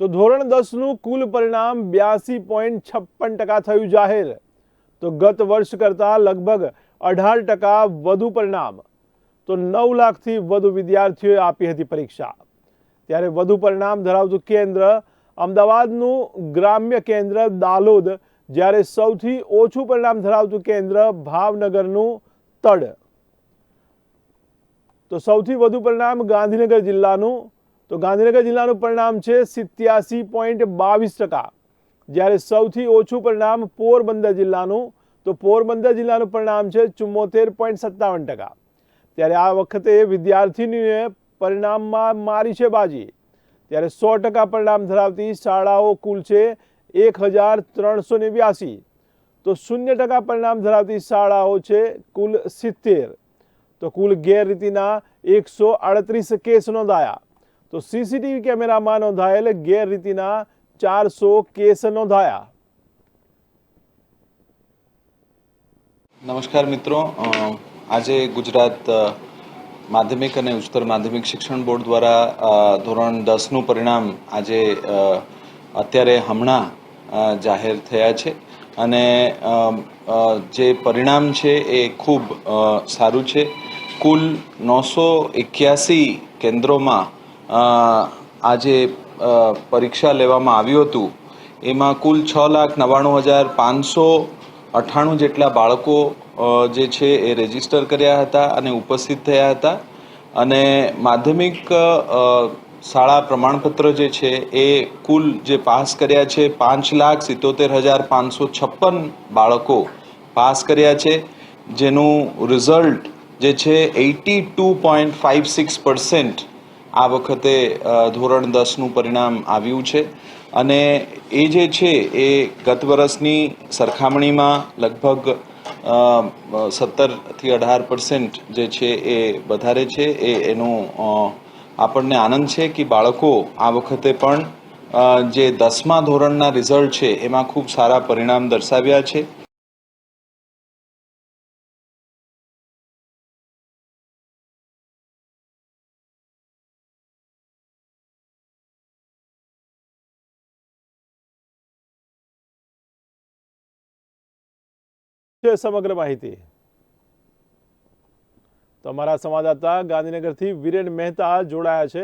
તો ધોરણ દસનું કુલ પરિણામ બ્યાસી પોઈન્ટ છપ્પન ટકા થયું જાહેર. તો ગત વર્ષ કરતાં લગભગ અઢાર ટકા વધુ પરિણામ. તો નવ લાખથી વધુ વિદ્યાર્થીઓએ આપી હતી પરીક્ષા. ત્યારે વધુ પરિણામ ધરાવતું કેન્દ્ર અમદાવાદનું ગ્રામ્ય કેન્દ્ર દાલોદ, જ્યારે સૌથી ઓછું પરિણામ ધરાવતું કેન્દ્ર ભાવનગરનું તડ. તો સૌથી વધુ પરિણામ ગાંધીનગર જિલ્લાનું તો ગાંધીનગર જિલ્લાનું પરિણામ છે સિત્યાસી પોઈન્ટ બાવીસ ટકા. જ્યારે સૌથી ઓછું પરિણામ પોરબંદર જિલ્લાનું, તો પોરબંદર જિલ્લાનું પરિણામ છે ચુમ્મોતેર પોઈન્ટ સત્તાવન ટકા. ત્યારે આ વખતે વિદ્યાર્થીનીઓએ પરિણામમાં મારી છે બાજી. ત્યારે સો ટકા પરિણામ ધરાવતી શાળાઓ કુલ છે એક હજાર ત્રણસો ને બ્યાસી તો શૂન્ય ટકા પરિણામ ધરાવતી શાળાઓ છે કુલ સિત્તેર. તો કુલ ગેરરીતિના એકસો અડત્રીસ કેસ નોંધાયા. તો સીસીટીવી કેમેરામાં નોંધાયેલ ગેરરીતિના ચારસો કેસ નોંધાયા. નમસ્કાર મિત્રો. આજે ગુજરાત માધ્યમિક અને ઉચ્ચતર માધ્યમિક શિક્ષણ બોર્ડ દ્વારા ધોરણ દસનું પરિણામ આજે અત્યારે હમણાં જાહેર થયા છે. અને જે પરિણામ છે એ ખૂબ સારું છે. કુલ નવસો એક્યાસી કેન્દ્રોમાં આજે પરીક્ષા લેવામાં આવ્યું હતું. એમાં કુલ છ લાખ નવ્વાણું હજાર પાંચસો અઠ્ઠાણું જેટલા બાળકો જે છે એ રજિસ્ટર કર્યા હતા અને ઉપસ્થિત થયા હતા. અને માધ્યમિક શાળા પ્રમાણપત્ર જે છે એ કુલ જે પાસ કર્યા છે પાંચ લાખ સિત્તોતેર હજાર પાંચસો છપ્પન બાળકો પાસ કર્યા છે. જેનું રિઝલ્ટ જે છે eighty two point five six percent આ વખતે ધોરણ દસનું પરિણામ આવ્યું છે. અને એ જે છે, એ ગત વર્ષની સરખામણીમાં લગભગ સત્તરથી અઢાર પર્સન્ટ જે છે, એ વધારે છે. એ, એનું આપણને આનંદ છે કે બાળકો આ વખતે પણ જે દસમા ધોરણના રિઝલ્ટ છે, એમાં ખૂબ સારા પરિણામ દર્શાવ્યા છે. છે સમગ્ર માહિતી. તમારા સંવાદદાતા ગાંધીનગરથી વિરેન મહેતા જોડાયા છે.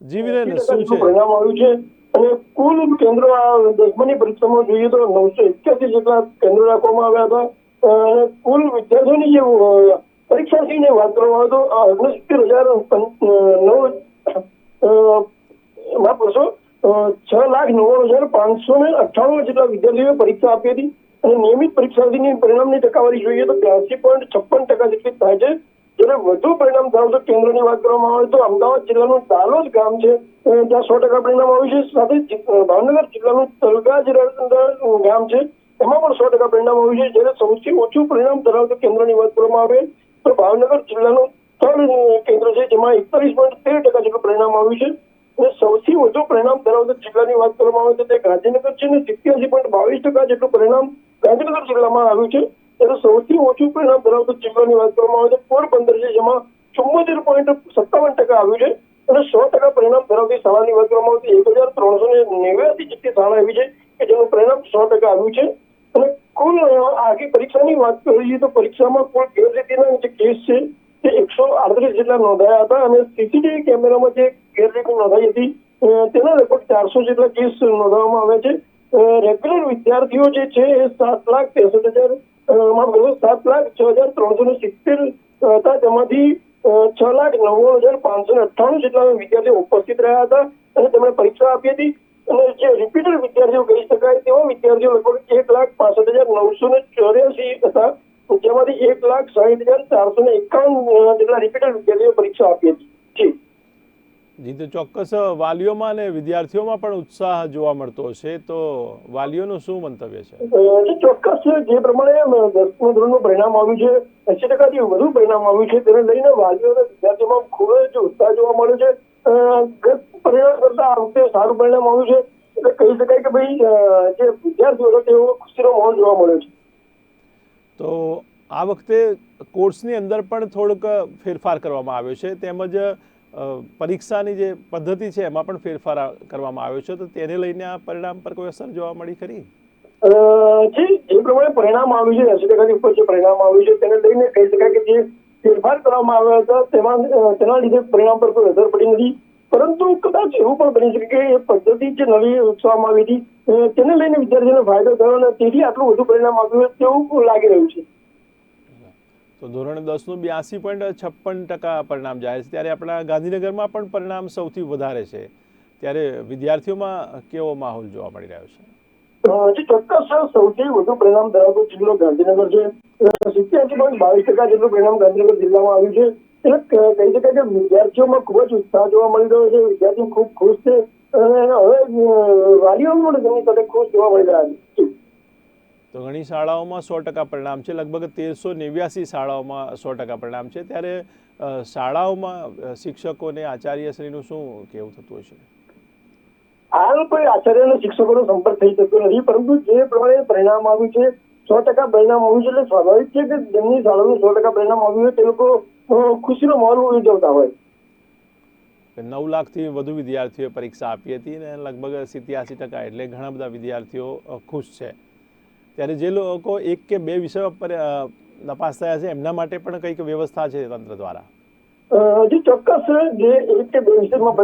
જી વિરેન શું છે? પરિણામ આવ્યું છે. અને કુલ કેન્દ્રો આ દસમાની પરીક્ષામાં જોઈએ તો નવસો એક્યાસી જેટલા કેન્દ્રો રાખવામાં આવ્યા હતા. અને કુલ વિદ્યાર્થીઓની જે અ, પરીક્ષાર્થીની વાત કરવામાં આવે તો ઓગણસિત્તેર હજાર નવ માફ કરશો છ લાખ નવ્વાણું હજાર પાંચસો ને અઠ્ઠાણું જેટલા વિદ્યાર્થીઓએ પરીક્ષા આપી હતી. અને નિયમિત પરીક્ષાર્થીની પરિણામની ટકાવારી જોઈએ તો બ્યાસી પોઈન્ટ છપ્પન ટકા જેટલી થાય છે. જ્યારે વધુ પરિણામ ધરાવતા કેન્દ્રની વાત કરવામાં આવે તો અમદાવાદ જિલ્લાનું દાલોદ ગામ છે. ત્યાં સો ટકા પરિણામ આવ્યું છે. સાથે ભાવનગર જિલ્લાનું તલગા જિલ્લા ગામ છે. એમાં પણ સો ટકા પરિણામ આવ્યું છે. જ્યારે સૌથી ઓછું પરિણામ ધરાવતું કેન્દ્રની વાત કરવામાં આવે તો ભાવનગર જિલ્લાનું થર્ડ કેન્દ્ર છે, જેમાં એકતાલીસ પોઈન્ટ તેર ટકા જેટલું પરિણામ આવ્યું છે. અને સૌથી વધુ પરિણામ ધરાવતા જિલ્લાની વાત કરવામાં આવે તો તે ગાંધીનગર છે ને સિત્યાસી પોઈન્ટ બાવીસ ટકા જેટલું પરિણામ ગાંધીનગર જિલ્લામાં આવ્યું છે. ત્યારે સૌથી ઓછું પરિણામ ધરાવતો જિલ્લાની વાત કરવામાં આવે તો પોરબંદર છે, જેમાં ચુમ્મોતેર પોઈન્ટ સત્તાવન ટકા આવ્યું છે અને સો ટકા પરિણામ ધરાવતી શાળાની વાત કરવામાં આવતી એક હજાર ત્રણસો ને નેવ્યાસી જેટલી શાળા એવી છે કે જેનું પરિણામ સો ટકા આવ્યું છે. અને કુલ આખી પરીક્ષાની વાત કરીએ તો પરીક્ષામાં કુલ ગેરરીતિના જે કેસ છે તે એકસો આડત્રીસ જેટલા નોંધાયા હતા અને સીસીટીવી કેમેરામાં જે ગેરરીતિ નોંધાઈ હતી તેના લગભગ ચારસો જેટલા કેસ નોંધવામાં આવ્યા છે. રેગ્યુલર વિદ્યાર્થીઓ જે છે સાત લાખ ત્રેસઠ હજાર સાત લાખ છ હજાર ત્રણસો ને સિત્તેર હતા. તેમાંથી છ લાખ નવ્વાણું હજાર પાંચસો ને અઠ્ઠાણું જેટલા વિદ્યાર્થીઓ ઉપસ્થિત રહ્યા હતા અને તેમણે પરીક્ષા આપી હતી. અને જે રિપીટર વિદ્યાર્થીઓ કહી શકાય તેવા વિદ્યાર્થીઓ લગભગ એક લાખ પાસઠ હજાર નવસો ને ચોર્યાસી હતા. જેમાંથી એક લાખ સાહીઠ હજાર ચારસો ને એકાવન જેટલા રિપીટર વિદ્યાર્થીઓ પરીક્ષા આપી હતી. જી જી તો ચોક્કસ વાલીઓમાં અને વિદ્યાર્થીઓમાં પણ ઉત્સાહ જોવા મળતો હશે. તો વાલીઓનું શું મંતવ્ય છે? ચોક્કસ જે પ્રમાણે દસમા ધોરણનું પરિણામ આવ્યું છે એસી ટકાથી વધુ પરિણામ આવ્યું છે તેને લઈને વાલીઓ અને વિદ્યાર્થીઓમાં ખૂબ જ ઉત્સાહ જોવા મળ્યો છે. પરિણામ કરતા આ વખતે સારું પરિણામ આવ્યું છે. એટલે કહી શકાય કે ભાઈ જે વિદ્યાર્થીઓ હતા તેઓ ખુશીનો માહોલ જોવા મળ્યો છે. તો આ વખતે કોર્સની અંદર પણ થોડુંક ફેરફાર કરવામાં આવ્યો છે. તેમજ પરીક્ષાની જે પદ્ધતિ છે, એમાં પણ ફેરફાર કરવામાં આવ્યો છે, તો તેને લઈને આ પરિણામ પર કોઈ અસર જોવા મળી ખરી? જી જે પ્રમાણે પરિણામ આવ્યું છે એસી ટકાની ઉપર જે પરિણામ આવ્યું છે, તેને લઈને કહી શકાય કે જે ફેરફાર કરવામાં આવ્યા હતા, તેમાં તેના લીધે પરિણામ પર કોઈ અસર પડી નથી. પરંતુ કદાચ એવું પણ બની શકે કે એ પદ્ધતિ જે નવી વિકસાવવામાં આવી હતી તેને લઈને વિદ્યાર્થીઓને ફાયદો થયો અને તેથી આટલું વધુ પરિણામ આવ્યું તેવું લાગી રહ્યું છે. તો ધોરણ દસનું બ્યાસી પોઈન્ટ છપ્પન ટકા પરિણામ જાય છે. ત્યારે આપણા ગાંધીનગરમાં પણ પરિણામ સૌથી વધારે છે. ત્યારે વિદ્યાર્થીઓમાં કેવો માહોલ જોવા મળી રહ્યો છે? ચોક્કસ સૌથી વધુ પરિણામ ધરાવતો જિલ્લો ગાંધીનગર છે. સિત્યાસી પોઈન્ટ બાવીસ ટકા જેટલું પરિણામ ગાંધીનગર જિલ્લામાં આવ્યું છે. એટલે કહી શકાય કે વિદ્યાર્થીઓમાં ખૂબ જ ઉત્સાહ જોવા મળી રહ્યો છે. વિદ્યાર્થીઓ ખૂબ ખુશ છે. અને હવે વાલીઓ પણ તેમની સાથે ખુશ જોવા મળી રહ્યા છે. તો ઘણી શાળાઓમાં સો ટકા પરિણામ છે. લગભગ તેરસો નેવ્યાસી શાળાઓમાં સો ટકા પરિણામ છે. ત્યારે શાળાઓમાં શિક્ષકોને આચાર્યશ્રીનું શું કેવું થતું હશે હાલ કોઈ આચાર્ય અને શિક્ષકોનો સંપર્ક થઈ શક્યો નથી પરંતુ જે પ્રમાણે પરિણામ આવ્યું છે સો ટકા પરિણામ આવ્યું છે એટલે સ્વાભાવિક છે કે જેમની શાળાનું સો ટકા પરિણામ આવ્યું હોય તે લોકો ખુશીનો માહોલ ઉજવતા હોય. નવ લાખથી વધુ વિદ્યાર્થીઓએ પરીક્ષા આપી હતી અને લગભગ સિત્યાસી ટકા એટલે ઘણા બધા વિદ્યાર્થીઓ ખુશ છે. ત્યારે જે લોકો એક કે બે વિષયો પર તપાસ નપાસ થયા છે એમના માટે પણ કંઈક વ્યવસ્થા છે તંત્ર દ્વારા? હજી ચોક્કસ જે એક કે બે વિષયમાં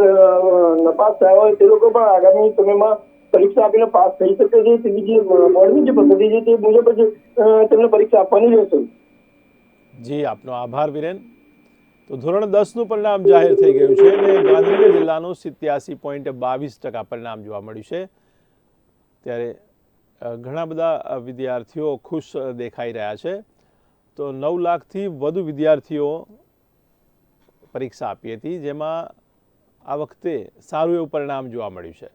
નપાસ થયા હોય તે લોકો પણ આગામી સમયમાં પરીક્ષા આપીને પાસ થઈ શકે છે. તેની જે બોર્ડની જે પદ્ધતિ છે તે મુજબ જ તેમને પરીક્ષા આપવાની રહેશે. જી આપનો આભાર વિરેન. તો ધોરણ દસનું પરિણામ જાહેર થઈ ગયું છે અને ગાંધીનગર જિલ્લાનું સિત્યાસી પોઈન્ટ બાવીસ ટકા પરિણામ જોવા મળ્યું છે. ત્યારે ઘણા બધા વિદ્યાર્થીઓ ખુશ દેખાઈ રહ્યા છે. તો નવ લાખથી વધુ વિદ્યાર્થીઓ પરીક્ષા આપી હતી, જેમાં આ વખતે સારું એવું પરિણામ જોવા મળ્યું છે.